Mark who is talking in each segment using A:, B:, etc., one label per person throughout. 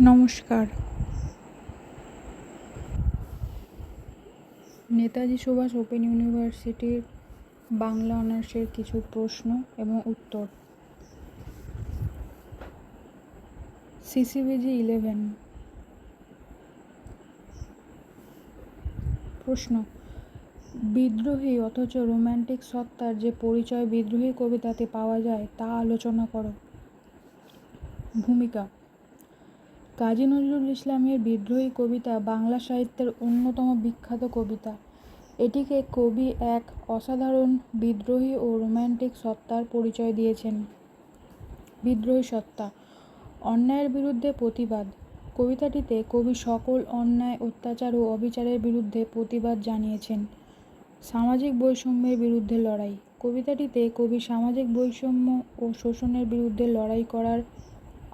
A: নমস্কার। নেতাজি সুভাষ ওপেন ইউনিভার্সিটির বাংলা অনার্সের কিছু প্রশ্ন এবং উত্তর। সিসিবিজি ইলেভেন। প্রশ্ন, বিদ্রোহী অথচ রোম্যান্টিক সত্তার যে পরিচয় বিদ্রোহী কবিতাতে পাওয়া যায় তা আলোচনা করো। ভূমিকা কাজী নজরুল ইসলামের বিদ্রোহী কবিতা বাংলা সাহিত্যের অন্যতম বিখ্যাত কবিতা। এটিকে কবি এক অসাধারণ বিদ্রোহী ও রোম্যান্টিক সত্তার পরিচয় দিয়েছেন। বিদ্রোহী সত্তা, অন্যায়ের বিরুদ্ধে প্রতিবাদ। কবিতাটিতে কবি সকল অন্যায়, অত্যাচার ও অবিচারের বিরুদ্ধে প্রতিবাদ জানিয়েছেন। সামাজিক বৈষম্যের বিরুদ্ধে লড়াই। কবিতাটিতে কবি সামাজিক বৈষম্য ও শোষণের বিরুদ্ধে লড়াই করার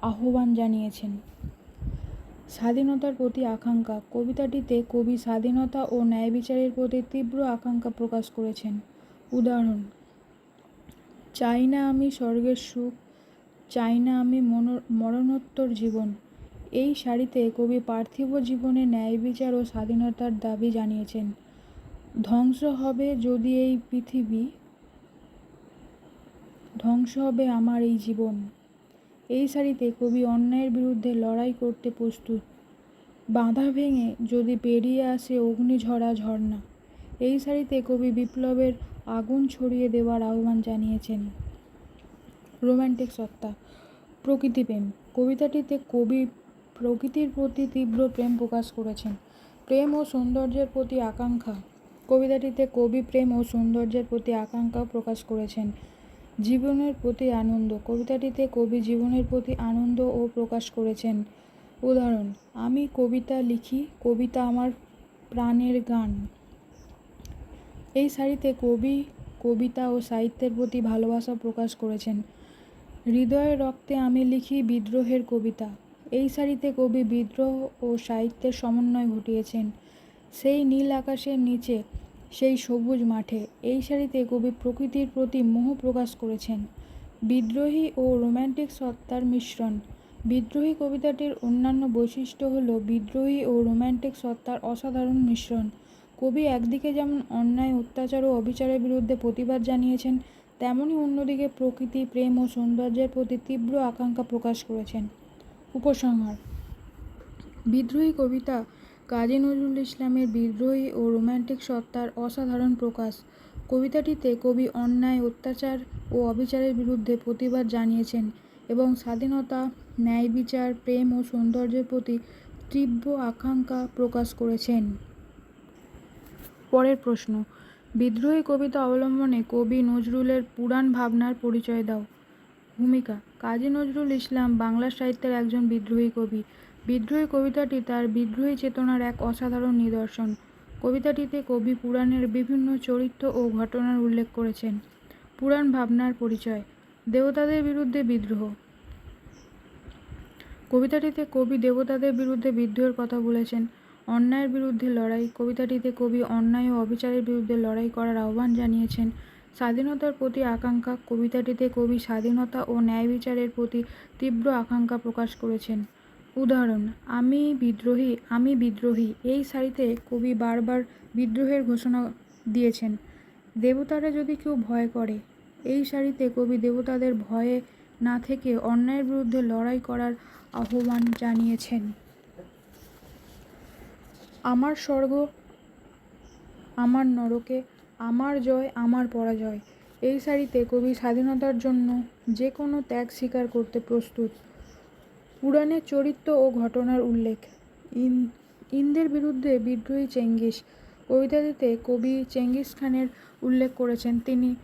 A: আহ্বান জানিয়েছেন। স্বাধীনতার প্রতি আকাঙ্ক্ষা। কবিতাটিতে কবি স্বাধীনতা ও ন্যায় বিচারের প্রতি তীব্র আকাঙ্ক্ষা প্রকাশ করেছেন। উদাহরণ চাই না আমি স্বর্গের সুখ চাই না আমি মরণোত্তর জীবন। এই শাড়িতে কবি পার্থিব জীবনে ন্যায় বিচার ও স্বাধীনতার দাবি জানিয়েছেন। ধ্বংস হবে যদি এই পৃথিবী, ধ্বংস হবে আমার এই জীবন। এই শাড়িতে কবি অন্যায়ের বিরুদ্ধে লড়াই করতে প্রস্তুত। বাঁধা ভেঙে যদি পেরিয়ে আসে অগ্নিঝরা ঝর্ণা, এই শাড়িতে কবি বিপ্লবের আগুন ছড়িয়ে দেওয়ার আহ্বান জানিয়েছেন। রোম্যান্টিক সত্তা প্রকৃতিপ্রেম কবিতাটিতে কবি প্রকৃতির প্রতি তীব্র প্রেম প্রকাশ করেছেন। প্রেম ও সৌন্দর্যের প্রতি আকাঙ্ক্ষা, কবিতাটিতে কবি প্রেম ও সৌন্দর্যের প্রতি আকাঙ্ক্ষা প্রকাশ করেছেন। জীবনের প্রতি আনন্দ। কবিতাটিতে কবি জীবনের প্রতি আনন্দ ও প্রকাশ করেছেন। উদাহরণ, আমি কবিতা লিখি, কবিতা আমার প্রাণের গান। এই শাড়িতে কবি, কবিতা ও সাহিত্যের প্রতি ভালোবাসা প্রকাশ করেছেন। হৃদয়ের রক্তে আমি লিখি বিদ্রোহের কবিতা। এই শাড়িতে কবি বিদ্রোহ ও সাহিত্যের সমন্বয় ঘটিয়েছেন। সেই নীল আকাশের নিচে সেই সবুজ মাঠে এই শাড়িতে কবি প্রকৃতির প্রতি মোহ প্রকাশ করেছেন। বিদ্রোহী ও রোম্যান্টিক সত্তার মিশ্রণ। বিদ্রোহী কবিতাটির অন্যান্য বৈশিষ্ট্য হল বিদ্রোহী ও রোম্যান্টিক সত্তার অসাধারণ মিশ্রণ। কবি একদিকে যেমন অন্যায়, অত্যাচার ও অবিচারের বিরুদ্ধে প্রতিবাদ জানিয়েছেন তেমনই অন্যদিকে প্রকৃতি, প্রেম ও সৌন্দর্যের প্রতি তীব্র আকাঙ্ক্ষা প্রকাশ করেছেন। উপসংহার। বিদ্রোহী কবিতা কাজী নজরুল ইসলামের বিদ্রোহী ও রোম্যান্টিক সত্তার অসাধারণ প্রকাশ। কবিতাটিতে কবি অন্যায়, অত্যাচার ও অবিচারের বিরুদ্ধে প্রতিবাদ জানিয়েছেন এবং স্বাধীনতা, ন্যায় বিচার, প্রেম ও সৌন্দর্যের প্রতি তীব্র আকাঙ্ক্ষা প্রকাশ করেছেন। পরের প্রশ্ন, বিদ্রোহী কবিতা অবলম্বনে কবি নজরুলের পুরাণ ভাবনার পরিচয় দাও। ভূমিকা, কাজী নজরুল ইসলাম বাংলা সাহিত্যের একজন বিদ্রোহী কবি। বিদ্রোহী কবিতাটি তার বিদ্রোহী চেতনার এক অসাধারণ নিদর্শন। কবিতাটিতে কবি পুরাণের বিভিন্ন চরিত্র ও ঘটনার উল্লেখ করেছেন। পুরাণ ভাবনার পরিচয়, দেবতাদের বিরুদ্ধে বিদ্রোহ। কবিতাটিতে কবি দেবতাদের বিরুদ্ধে বিদ্রোহের কথা বলেছেন। অন্যায়ের বিরুদ্ধে লড়াই, কবিতাটিতে কবি অন্যায় ও অবিচারের বিরুদ্ধে লড়াই করার আহ্বান জানিয়েছেন। স্বাধীনতার প্রতি আকাঙ্ক্ষা, কবিতাটিতে কবি স্বাধীনতা ও ন্যায় বিচারের প্রতি তীব্র আকাঙ্ক্ষা প্রকাশ করেছেন। উদাহরণ, আমি বিদ্রোহী আমি বিদ্রোহী, এই শাড়িতে কবি বারবার বিদ্রোহের ঘোষণা দিয়েছেন। দেবতারা যদি কেউ ভয় করে, এই শাড়িতে কবি দেবতাদের ভয়ে না থেকে অন্যায়ের বিরুদ্ধে লড়াই করার আহ্বান জানিয়েছেন। আমার স্বর্গ, আমার নরকে, আমার জয়, আমার পরাজয়, এই শাড়িতে কবি স্বাধীনতার জন্য যে কোনো ত্যাগ স্বীকার করতে প্রস্তুত। পুরাণের চরিত্র ও ঘটনার উল্লেখ। ইন, ইন্দ্রের বিরুদ্ধে বিদ্রোহী চেঙ্গিস। কবিতাটিতে কবি চেঙ্গিস খানের উল্লেখ করেছেন, তিনি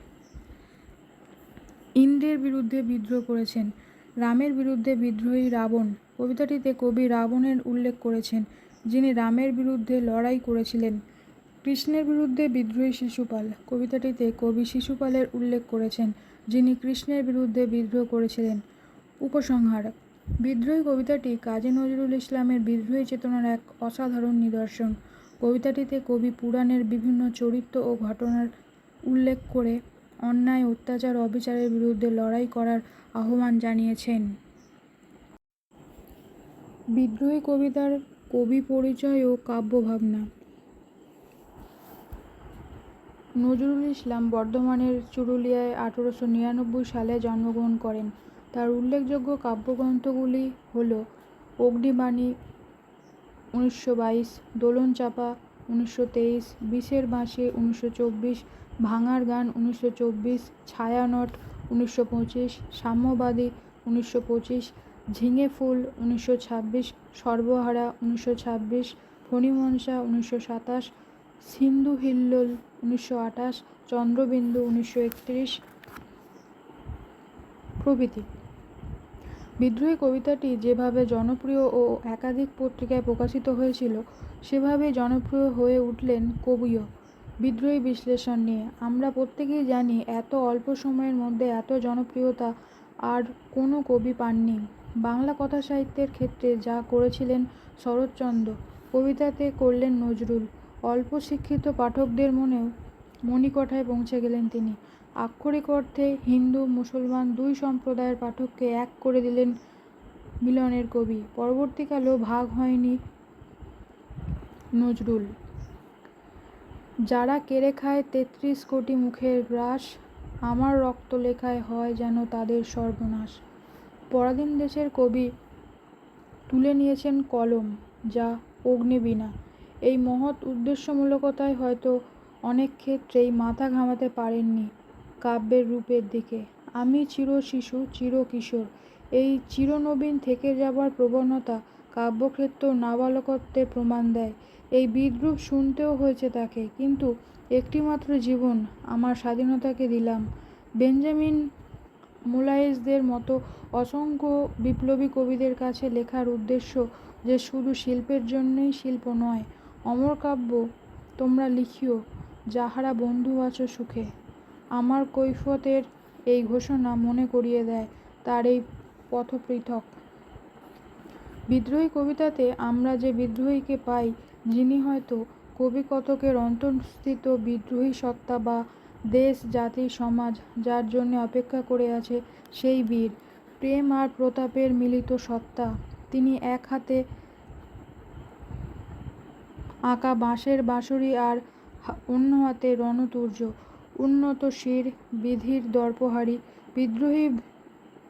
A: ইন্দ্রের বিরুদ্ধে বিদ্রোহ করেছেন, রামের বিরুদ্ধে বিদ্রোহী রাবণ। কবিতাটিতে কবি রাবণের উল্লেখ করেছেন, যিনি রামের বিরুদ্ধে লড়াই করেছিলেন, কৃষ্ণের বিরুদ্ধে বিদ্রোহী শিশুপাল। কবিতাটিতে কবি শিশুপালের উল্লেখ করেছেন, যিনি কৃষ্ণের বিরুদ্ধে বিদ্রোহ করেছিলেন। উপসংহার বিদ্রোহী কবিতাটি কাজী নজরুল ইসলামের বিদ্রোহী চেতনার এক অসাধারণ নিদর্শন। কবিতাটিতে কবি পুরাণের বিভিন্ন চরিত্র ও ঘটনার উল্লেখ করে অন্যায়, অত্যাচার, অবিচারের বিরুদ্ধে লড়াই করার আহ্বান জানিয়েছেন। বিদ্রোহী কবিতার কবি পরিচয় ও কাব্যভাবনা। নজরুল ইসলাম বর্ধমানের চুরুলিয়ায় আঠেরোশো নিরানব্বই সালে জন্মগ্রহণ করেন। তার উল্লেখযোগ্য কাব্যগ্রন্থগুলি হল অগ্নিবাণী উনিশশো বাইশ দোলন চাপা উনিশশো তেইশ, বিষের বাঁশি উনিশশো চব্বিশ, ভাঙার গান উনিশশো চব্বিশ, ছায়ানট উনিশশো পঁচিশ, সাম্যবাদী উনিশশো পঁচিশ, ঝিঙে ফুল উনিশশো ছাব্বিশ, সর্বহারা উনিশশো ছাব্বিশ, ফণিমনসা উনিশশো সাতাশ, সিন্ধু হিল্লোল উনিশশো আঠাশ, চন্দ্রবিন্দু উনিশশো একত্রিশ প্রভৃতি। বিদ্রোহী কবিতাটি যেভাবে জনপ্রিয় ও একাধিক পত্রিকায় প্রকাশিত হয়েছিল সেভাবেই জনপ্রিয় হয়ে উঠলেন কবিও। বিদ্রোহী বিশ্লেষণ নিয়ে। আমরা প্রত্যেকেই জানি এত অল্প সময়ের মধ্যে এত জনপ্রিয়তা আর কোনো কবি পাননি। বাংলা কথা সাহিত্যের ক্ষেত্রে যা করেছিলেন শরৎচন্দ্র, কবিতাতে করলেন নজরুল, অল্প শিক্ষিত পাঠকদের মনেও মণিকঠায় পৌঁছে গেলেন তিনি। আক্ষরিক অর্থে হিন্দু, মুসলমান দুই সম্প্রদায়ের পাঠককে এক করে দিলেন মিলনের কবি। পরবর্তীকালেও ভাগ হয়নি নজরুল। যারা কেড়ে খায় তেত্রিশ কোটি মুখের গ্রাস, আমার রক্ত লেখায় হয় যেন তাদের সর্বনাশ। পরাধীন দেশের কবি তুলে নিয়েছেন কলম, যা অগ্নিবীণা। এই মহৎ উদ্দেশ্যমূলকতায় হয়তো অনেক ক্ষেত্রেই মাথা ঘামাতে পারেননি কাব্যের রূপের দিকে। আমি চির শিশু, চির কিশোর। এই চিরনবীন থেকে যাবার প্রবণতা কাব্যক্ষেত্র নাবালকত্বের প্রমাণ দেয়। এই বিদ্রূপ শুনতেও হয়েছে তাকে, কিন্তু একটিমাত্র জীবন আমার স্বাধীনতাকে দিলাম। বেঞ্জামিন মোলায়েসদের মতো অসংখ্য বিপ্লবী কবিদের কাছে লেখার উদ্দেশ্য যে শুধু শিল্পের জন্যই শিল্প নয়, অমর কাব্য তোমরা লিখিও, যাহারা বন্ধু আছো সুখে। আমার কৈফতের এই ঘোষণা মনে করিয়ে দেয় তার এই পথপৃথক। বিদ্রোহী কবিতাতে আমরা যে বিদ্রোহীকে পাই, যিনি হয়তো কবি কতকের অন্তঃস্থিত বিদ্রোহী সত্তা বা দেশ, জাতি, সমাজ, যার জন্য অপেক্ষা করে আছে সেই বীর, প্রেম আর প্রতাপের মিলিত সত্তা। তিনি এক হাতে আঁকা বাঁশের বাঁশরি আর অন্য হাতে রণতুর্য। উন্নত শির বিধির দর্পহারি বিদ্রোহী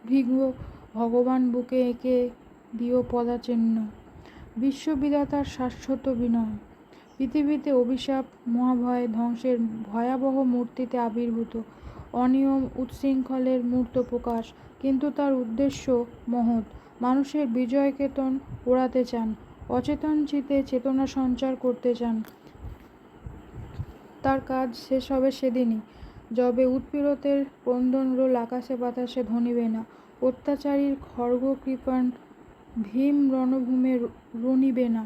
A: ভৃঙ্গ ভগবান বুকে এঁকে দিও পদাচিহ্ন বিশ্ববিধাতার শাশ্বত বিনয়। পৃথিবীতে অভিশাপ, মহাভয়, ধ্বংসের ভয়াবহ মূর্তিতে আবির্ভূত। অনিয়ম উচ্ছৃঙ্খলের মূর্ত প্রকাশ। কিন্তু তার উদ্দেশ্য মহৎ। মানুষের বিজয় কেতন ওড়াতে চান, অচেতন চিতে চেতনা সঞ্চার করতে চান। তার কাজ শেষ হবে সেদিনই। যবে উৎপীড়তের ক্রন্দন রোল আকাশে বাতাসে ধনিবে না, অত্যাচারীর খর্গ কৃপাণ ভীম রণভূমে রণিবে না।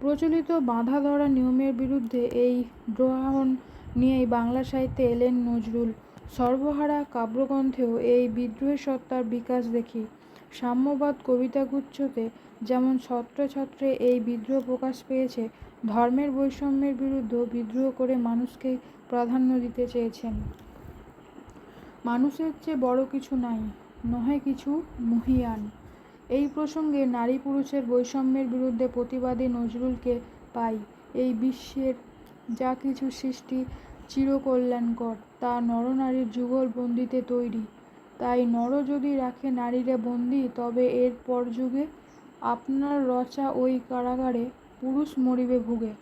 A: প্রচলিত বাঁধা ধরা নিয়মের বিরুদ্ধে এই দ্রোহাহন নিয়েই বাংলা সাহিত্যে এলেন নজরুল। সর্বহারা কাব্যগ্রন্থেও এই বিদ্রোহী সত্তার বিকাশ দেখি। সাম্যবাদ কবিতাগুচ্ছতে যেমন ছত্রে ছত্রে এই বিদ্রোহ প্রকাশ পেয়েছে ধর্মের বৈষম্যের বিরুদ্ধেও বিদ্রোহ করে মানুষকে প্রাধান্য দিতে চেয়েছেন। মানুষের চেয়ে বড় কিছু নাই, নহে কিছু মহিয়ান। এই প্রসঙ্গে নারী পুরুষের বৈষম্যের বিরুদ্ধে প্রতিবাদী নজরুলকে পাই। এই বিশ্বের যা কিছু সৃষ্টি চিরকল্যাণকর, তা নরনারীর যুগল বন্দিতে তৈরি। তাই নর যদি রাখে নারীরে বন্দি, তবে এর পর যুগে আপনার রচা ওই কারাগারে পুরুষ মরিবে ভুগে।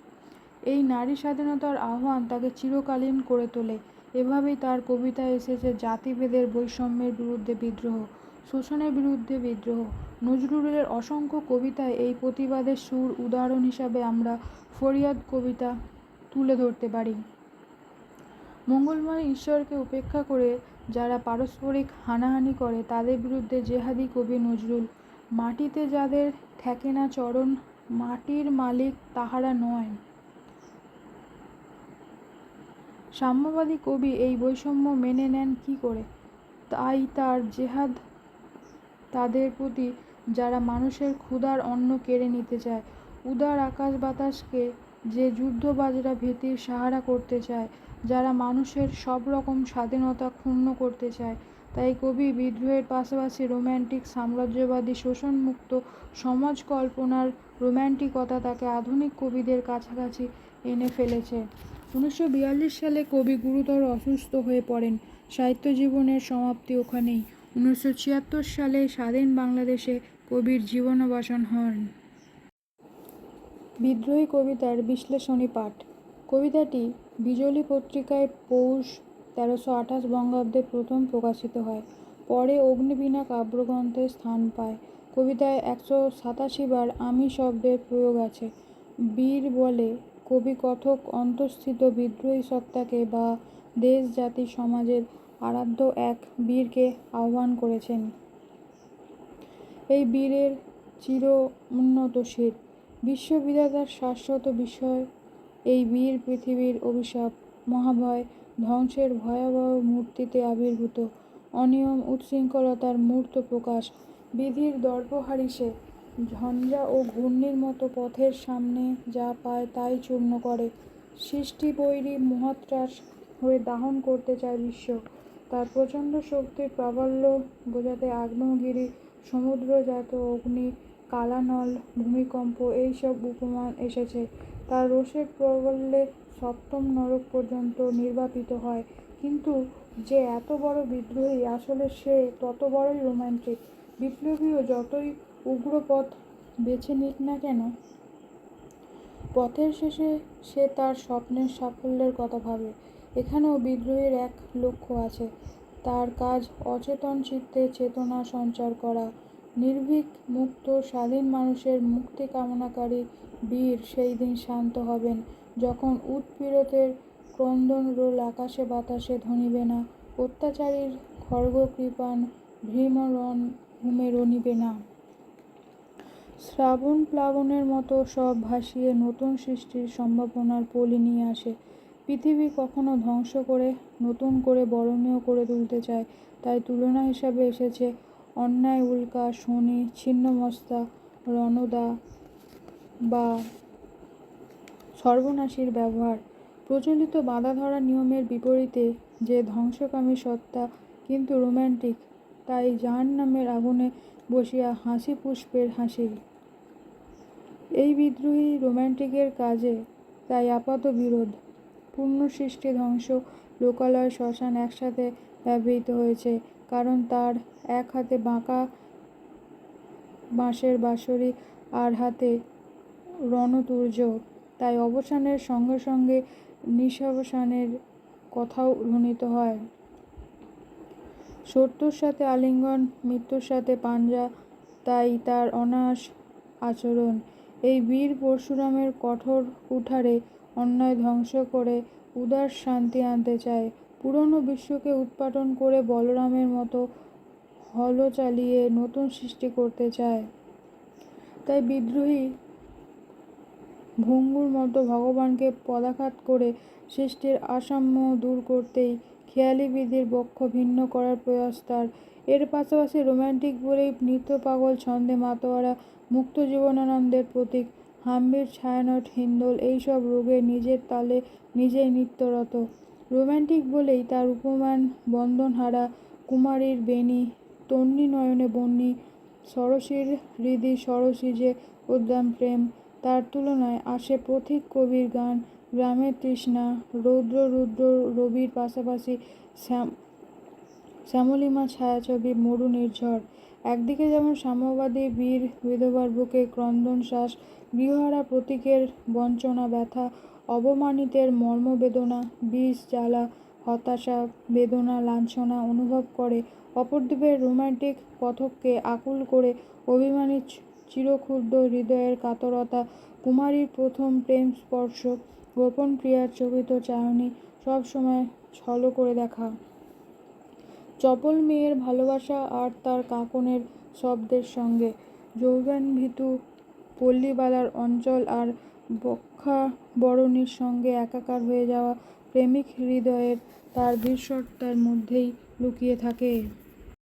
A: এই নারী স্বাধীনতার আহ্বান তাকে চিরকালীন করে তোলে। এভাবেই তার কবিতায় এসেছে জাতিভেদের বৈষম্যের বিরুদ্ধে বিদ্রোহ, শোষণের বিরুদ্ধে বিদ্রোহ। নজরুলের অসংখ্য কবিতায় এই প্রতিবাদের সুর উদাহরণ হিসাবে আমরা ফরিয়াদ কবিতা তুলে ধরতে পারি। মঙ্গলময় ঈশ্বরকে উপেক্ষা করে যারা পারস্পরিক হানাহানি করে, তাদের বিরুদ্ধে জেহাদি কবি নজরুল, মাটিতে যাদের ঠেকে না চরণ মাটির মালিক তাহারা নয়। সাম্যবাদী কবি এই বৈষম্য মেনে নেন কি করে? তাই তার জেহাদ তাদের প্রতি যারা মানুষের ক্ষুধার অন্ন কেড়ে নিতে চায়, উদার আকাশ বাতাসকে যে যুদ্ধবাজরা ভীতির সাহারা করতে চায়, যারা মানুষের সব রকম স্বাধীনতা ক্ষুণ্ণ করতে চায়, তাই কবি বিদ্রোহের পাশাপাশি রোম্যান্টিক সাম্রাজ্যবাদী শোষণমুক্ত সমাজ কল্পনার রোম্যান্টিকতা তাকে আধুনিক কবিদের কাছাকাছি এনে ফেলেছে। উনিশশো বিয়াল্লিশ সালে কবি গুরুতর অসুস্থ হয়ে পড়েন। সাহিত্য জীবনের সমাপ্তি ওখানেই। উনিশশো ছিয়াত্তর সালে স্বাধীন বাংলাদেশে কবির জীবনাবসান হন। বিদ্রোহী কবিতার বিশ্লেষণী পাঠ। কবিতাটি বিজলি পত্রিকায় পৌষ তেরোশো আঠাশ বঙ্গাব্দে প্রথম প্রকাশিত হয়। পরে অগ্নিবীণা কাব্যগ্রন্থে স্থান পায়। কবিতায় একশো সাতাশি বার আমি শব্দের প্রয়োগ আছে। বীর বলে কবি কথক অন্তঃস্থিত বিদ্রোহী সত্তাকে বা দেশ, জাতি, সমাজের আরাধ্য এক বীরকে আহ্বান করেছেন। এই বীরের চির উন্নত শির। বিশ্ববিধাতার শাশ্বত বিষয়, এই বীর পৃথিবীর অভিশাপ, মহাভয়, ধ্বংসের ভয়াবহ মূর্তিতে আবির্ভূত, অনিয়ম উচ্ছৃঙ্খলতার মূর্ত প্রকাশ বিধির দর্পহারিসে ঝঞ্ঝা ও ঘূর্ণির মতো পথের সামনে যা পায় তাই চূর্ণ করে। সৃষ্টি বৈরী মহাত্রাস হয়ে দাহন করতে চায় বিশ্ব। তার প্রচণ্ড শক্তির প্রাবল্য বোঝাতে আগ্নেয়গিরি, সমুদ্রজাত অগ্নি, কালানল, ভূমিকম্প এইসব উপমান এসেছে। তার রোষের প্রবল্যে সপ্তম নরক পর্যন্ত নির্বাপিত হয়। কিন্তু যে এত বড় বিদ্রোহী, আসলে সে তত বড়ই রোম্যান্টিক বিপ্লবীও যতই উগ্র পথ বেছে নিক না কেন, পথের শেষে সে তার স্বপ্নের সাফল্যের কথা ভাবে। এখানেও বিদ্রোহের এক লক্ষ্য আছে, তার কাজ অচেতন চিত্তে চেতনা সঞ্চার করা। নির্ভীক, মুক্ত, স্বাধীন মানুষের মুক্তি কামনাকারী বীর সেই দিন শান্ত হবেন, যখন উৎপীড়তের ক্রন্দন রোল আকাশে বাতাসে ধনিবে না। অত্যাচারীর খর্গ কৃপান ভীমরণ ঘুমে রনিবে না। শ্রাবণ প্লাবনের মতো সব ভাসিয়ে নতুন সৃষ্টির সম্ভাবনার পলি নিয়ে আসে। পৃথিবী কখনো ধ্বংস করে, নতুন করে বরণীয় করে তুলতে চায়। তাই তুলনা হিসাবে এসেছে অন্যায়, উল্কা, শনি ছিন্নমস্তা রণদা বা সর্বনাশীর ব্যবহার। প্রচলিত বাঁধা ধরা নিয়মের বিপরীতে যে ধ্বংসকামী সত্তা কিন্তু রোম্যান্টিক তাই যার নামের আগুনে বসিয়া হাসি পুষ্পের হাসি। এই বিদ্রোহী রোম্যান্টিকের কাজে তাই আপাত বিরোধ। পূর্ণ সৃষ্টি ধ্বংস, লোকালয় শ্মশান একসাথে ব্যবহৃত হয়েছে, কারণ তার এক হাতে বাঁকা বাঁশের বাঁশরি আর হাতে রণতুর্য। তাই অবসানের সঙ্গে সঙ্গে নিঃসাবসানের কথাও ধ্বনিত হয়। শত্রুর সাথে আলিঙ্গন, মৃত্যুর সাথে পাঞ্জা, তাই তার অনায়াস আচরণ। এই বীর পরশুরামের কঠোর কুঠারে অন্যায় ধ্বংস করে উদার শান্তি আনতে চায়। পুরনো বিশ্বকে উৎপাটন করে বলরামের মতো হল চালিয়ে নতুন সৃষ্টি করতে চায়। তাই বিদ্রোহী ভঙ্গুর মতো ভগবানকে পদাঘাত করে সৃষ্টির আসাম্য দূর করতেই খেয়ালি বিধির বক্ষ ভিন্ন করার প্রয়াস তার। এর পাশাপাশি রোম্যান্টিক বলেই নৃত্য পাগল ছন্দে মাতোয়ারা, মুক্ত জীবনানন্দের প্রতীক, হাম্বির ছায়ানট হিন্দোল এইসব রোগে নিজের তালে নিজেই নিত্যরত। রোম্যান্টিক বলেই তার উপমান, বন্ধনহারা, কুমারীর বেণী তন্নি নয়নে বন্যী সরসীর হৃদি সরসী যে উদ্যান প্রেম, তার তুলনায় আসে পথিক কবির গান গ্রামের তৃষ্ণা, রৌদ্র, রুদ্র, রবির পাশাপাশি শ্যাম, শ্যামলিমা ছায়াছবি মরু নির্ঝর। একদিকে যেমন সাম্যবাদী বীর বিধবার বুকে ক্রন্দন শ্বাস, গৃহহারা প্রতীকের বঞ্চনা ব্যথা, অবমানিতের মর্মবেদনা বিষ, জ্বালা, হতাশা বেদনা, লাঞ্ছনা অনুভব করে অপরদ্বীপের রোম্যান্টিক পথককে আকুল করে অভিমানী চিরক্ষুদ্র হৃদয়ের কাতরতা, কুমারীর প্রথম প্রেম স্পর্শ গোপন প্রিয়ার চকিত চায়নি সব সময় ছলো করে দেখা। চপল মেয়ের ভালোবাসা আর তার কাঁপনের শব্দের সঙ্গে যৌবনভীতু পল্লীবালার অঞ্চল আর বক্ষাবরণীর সঙ্গে একাকার হয়ে যাওয়া প্রেমিক হৃদয়ের তার ভীষণতার মধ্যেই লুকিয়ে থাকে।